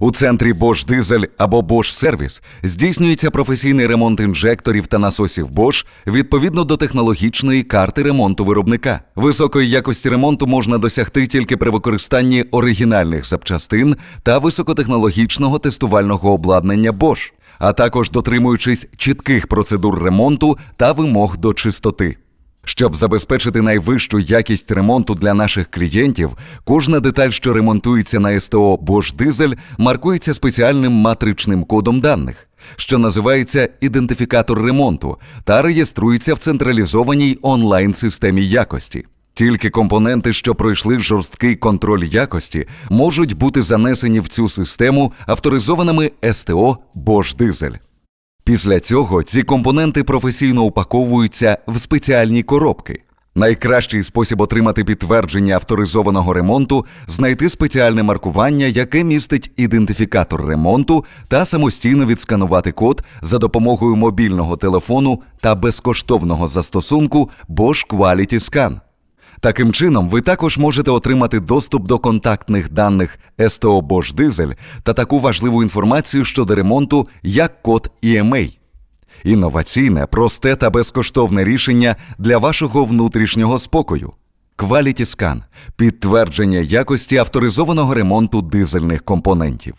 У центрі Bosch Diesel або Bosch Service здійснюється професійний ремонт інжекторів та насосів Bosch відповідно до технологічної карти ремонту виробника. Високої якості ремонту можна досягти тільки при використанні оригінальних запчастин та високотехнологічного тестувального обладнання Bosch, а також дотримуючись чітких процедур ремонту та вимог до чистоти. Щоб забезпечити найвищу якість ремонту для наших клієнтів, кожна деталь, що ремонтується на СТО Bosch Diesel, маркується спеціальним матричним кодом даних, що називається ідентифікатор ремонту, та реєструється в централізованій онлайн-системі якості. Тільки компоненти, що пройшли жорсткий контроль якості, можуть бути занесені в цю систему авторизованими СТО Bosch Diesel. Після цього ці компоненти професійно упаковуються в спеціальні коробки. Найкращий спосіб отримати підтвердження авторизованого ремонту знайти спеціальне маркування, яке містить ідентифікатор ремонту, та самостійно відсканувати код за допомогою мобільного телефону та безкоштовного застосунку Bosch Quality Scan. Таким чином, ви також можете отримати доступ до контактних даних СТО Bosch Diesel та таку важливу інформацію щодо ремонту, як код EMA. Інноваційне, просте та безкоштовне рішення для вашого внутрішнього спокою. Quality Scan – підтвердження якості авторизованого ремонту дизельних компонентів.